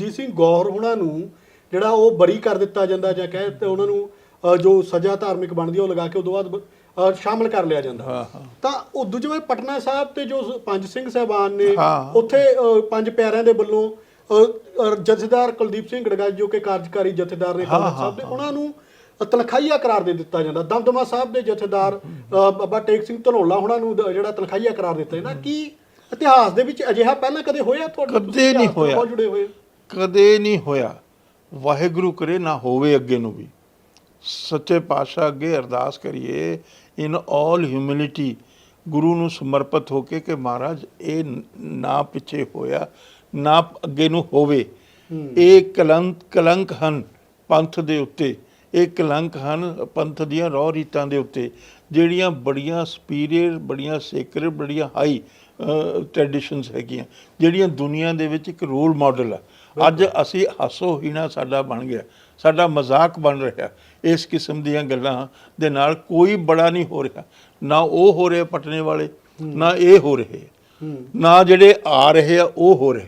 ਦਲਜੀਤ ਸਿੰਘ ਗੌਰ ਉਹਨਾਂ ਨੂੰ ਜਿਹੜਾ ਉਹ ਬਰੀ ਕਰ ਦਿੱਤਾ ਜਾਂਦਾ ਜਾਂ ਕਹੇ ਤੇ ਉਹਨਾਂ ਨੂੰ ਜੋ ਸਜ਼ਾ ਧਾਰਮਿਕ ਬਣਦੀ ਉਹ ਲਗਾ ਕੇ ਉਦੋਂ ਬਾਅਦ ਸ਼ਾਮਲ ਕਰ ਲਿਆ ਜਾਂਦਾ। ਤਾਂ ਉਹ ਦੂਜੇ ਪਾਸੇ ਪਟਨਾ ਸਾਹਿਬ ਤੇ ਜੋ ਪੰਜ ਸਿੰਘ ਸਾਹਿਬਾਨ ਨੇ। ਉੱਥੇ ਪੰਜ ਪਿਆਰਿਆਂ ਦੇ ਵੱਲੋਂ ਜਥੇਦਾਰ ਕੁਲਦੀਪ ਸਿੰਘ ਗੜਗਾਜ ਜੋ ਕਿ ਕਾਰਜਕਾਰੀ ਜਥੇਦਾਰ ਨੇ ਕਾਂਗਰਸ ਸਾਹਿਬ ਦੇ ਉਹਨਾਂ ਨੂੰ ਤਨਖਾਹੀਆ ਕਰਾਰ ਦੇ ਦਿੱਤਾ ਜਾਂਦਾ ਦਮਦਮਾ ਸਾਹਿਬ ਦੇ ਜਥੇਦਾਰ ਬਾਬਾ ਟੇਕ ਸਿੰਘ ਧਨੋਲਾ ਉਹਨਾਂ ਨੂੰ ਜਿਹੜਾ ਤਨਖਾਹੀਆ ਕਰਾਰ ਦਿੱਤਾ ਜਾਂਦਾ ਕੀ ਇਤਿਹਾਸ ਦੇ ਵਿੱਚ ਅਜਿਹਾ ਪਹਿਲਾਂ ਕਦੇ ਹੋਇਆ ਤੁਹਾਡੇ ਕਦੇ ਨਹੀਂ ਹੋਇਆ। ਕਦੇ ਨਹੀਂ ਹੋਇਆ। ਵਾਹਿਗੁਰੂ ਕਰੇ ਨਾ ਹੋਵੇ ਅੱਗੇ ਨੂੰ ਵੀ। ਸੱਚੇ ਪਾਤਸ਼ਾਹ ਅੱਗੇ ਅਰਦਾਸ ਕਰੀਏ ਇਨ ਆਲ ਹਿਊਮਿਲਿਟੀ ਗੁਰੂ ਨੂੰ ਸਮਰਪਿਤ ਹੋ ਕੇ ਕਿ ਮਹਾਰਾਜ ਇਹ ਨਾ ਪਿੱਛੇ ਹੋਇਆ ਨਾ ਅੱਗੇ ਨੂੰ ਹੋਵੇ। ਇਹ ਕਲੰਕ ਕਲੰਕ ਹਨ ਪੰਥ ਦੇ ਉੱਤੇ। ਇਹ ਕਲੰਕ ਹਨ ਪੰਥ ਦੀਆਂ ਰੌ ਰੀਤਾਂ ਦੇ ਉੱਤੇ ਜਿਹੜੀਆਂ ਬੜੀਆਂ ਸੁਪੀਰੀਅਰ ਬੜੀਆਂ ਸੇਕਰਡ ਬੜੀਆਂ ਹਾਈ ਟ੍ਰੈਡੀਸ਼ਨਸ ਹੈਗੀਆਂ ਜਿਹੜੀਆਂ ਦੁਨੀਆ ਦੇ ਵਿੱਚ ਇੱਕ ਰੋਲ ਮਾਡਲ ਆ। ਅੱਜ ਅਸੀਂ ਹਾਸੋ ਹੀਣਾ ਸਾਡਾ ਬਣ ਗਿਆ ਸਾਡਾ ਮਜ਼ਾਕ ਬਣ ਰਿਹਾ ਇਸ ਕਿਸਮ ਦੀਆਂ ਗੱਲਾਂ ਦੇ ਨਾਲ ਕੋਈ ਬੜਾ ਨਹੀਂ ਹੋ ਰਿਹਾ ਨਾ ਉਹ ਹੋ ਰਹੇ ਪਟਨੇ ਵਾਲੇ ਨਾ ਇਹ ਹੋ ਰਹੇ। ਨਾ ਜਿਹੜੇ ਆ ਰਹੇ ਆ ਉਹ ਹੋ ਰਹੇ।